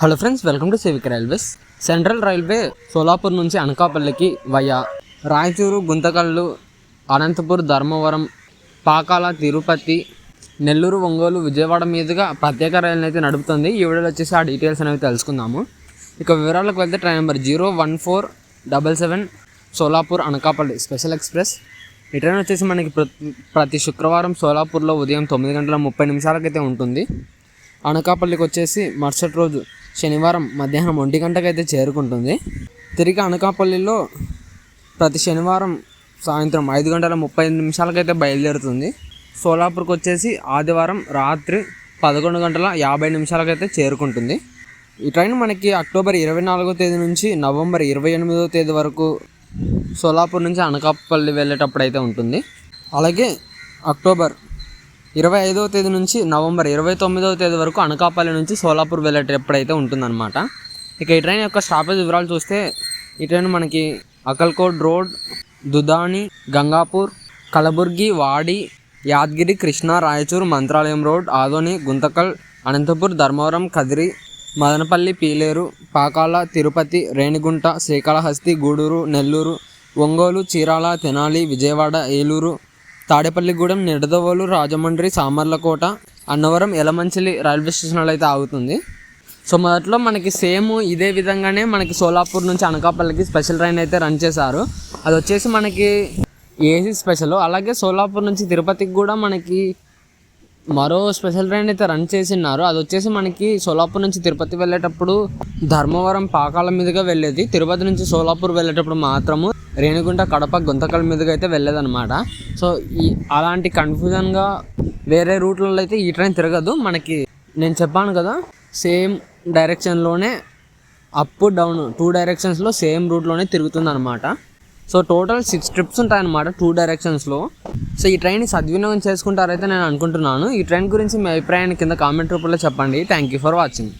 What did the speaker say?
Hello friends welcome to Sevika railways central railway Solapur నుంచి అనకాపల్లికి via Raichur Guntakal Anantapur Dharmavaram Pakala Tirupati Nellore Ongole Vijayawada మీదుగా ప్రత్యేక రైలుని అయితే నడుపుతుంది. ఈ వీడియోలో వచ్చేసి ఆ డీటెయిల్స్ అనేవి తెలుసుకుందాము. ఇక వివరాలకు వెళ్తే train number zero one four double seven Solapur Anakapalli special express ఈ ట్రైన్ వచ్చేసి మనకి ప్రతి ప్రతి శుక్రవారం సోలాపూర్లో ఉదయం తొమ్మిది గంటల ముప్పై నిమిషాలకైతే ఉంటుంది. అనకాపల్లికి వచ్చేసి మరుసటి రోజు శనివారం మధ్యాహ్నం ఒంటి గంటకైతే చేరుకుంటుంది. తిరిగి అనకాపల్లిలో ప్రతి శనివారం సాయంత్రం ఐదు గంటల ముప్పై నిమిషాలకైతే బయలుదేరుతుంది. సోలాపూర్కి వచ్చేసి ఆదివారం రాత్రి పదకొండు గంటల యాభై నిమిషాలకైతే చేరుకుంటుంది. ఈ ట్రైన్ మనకి అక్టోబర్ ఇరవై నాలుగో తేదీ నుంచి నవంబర్ ఇరవై ఎనిమిదో తేదీ వరకు సోలాపూర్ నుంచి అనకాపల్లి వెళ్ళేటప్పుడు అయితే ఉంటుంది. అలాగే అక్టోబర్ ఇరవై ఐదవ తేదీ నుంచి నవంబర్ ఇరవై తొమ్మిదవ తేదీ వరకు అనకాపల్లి నుంచి సోలాపూర్ వెళ్ళేటప్పుడు అయితే ఉంటుందన్నమాట. ఇక ఈ ట్రైన్ యొక్క స్టాపేజ్ వివరాలు చూస్తే ఈ ట్రైన్ మనకి Akalkot road Dudhani Ganagapur Kalaburagi Wadi Yadgir Krishna Raichur Mantralayam road Adoni Guntakal Anantapur Dharmavaram Kadiri Madanapalle Pileru Pakala Tirupati Renigunta Srikalahasti Gudur Nellore Ongole Chirala Tenali Vijayawada Eluru Tadepalligudem Nidadavolu Rajahmundry Samalkot Annavaram Elamanchili railway స్టేషన్లో అయితే ఆగుతుంది. So మొదట్లో మనకి same ఇదే విధంగానే మనకి సోలాపూర్ నుంచి అనకాపల్లికి స్పెషల్ ట్రైన్ అయితే రన్ చేశారు. అది వచ్చేసి మనకి ఏసీ స్పెషల్. అలాగే సోలాపూర్ నుంచి తిరుపతికి కూడా మనకి మరో స్పెషల్ ట్రైన్ అయితే రన్ చేసినారు అది వచ్చేసి మనకి సోలాపూర్ నుంచి తిరుపతి వెళ్ళేటప్పుడు ధర్మవరం పాకాల మీదుగా వెళ్ళేది. తిరుపతి నుంచి సోలాపూర్ వెళ్ళేటప్పుడు మాత్రము రేణిగుంట కడప గుంతకల్ మీదుగా అయితే వెళ్ళేదన్నమాట. సో ఈ అలాంటి కన్ఫ్యూజన్గా వేరే రూట్లలో అయితే ఈ ట్రైన్ తిరగదు. మనకి నేను చెప్పాను కదా సేమ్ డైరెక్షన్లోనే అప్ డౌన్ టూ డైరెక్షన్స్లో సేమ్ రూట్లోనే తిరుగుతుంది అనమాట సో టోటల్ సిక్స్ ట్రిప్స్ ఉంటాయన్నమాట టూ డైరెక్షన్స్లో సో ఈ ట్రైన్ సద్వినియోగం చేసుకుంటారైతే నేను అనుకుంటున్నాను. ఈ ట్రైన్ గురించి మీ అభిప్రాయాన్ని కింద కామెంట్ రూపంలో చెప్పండి. Thank you for watching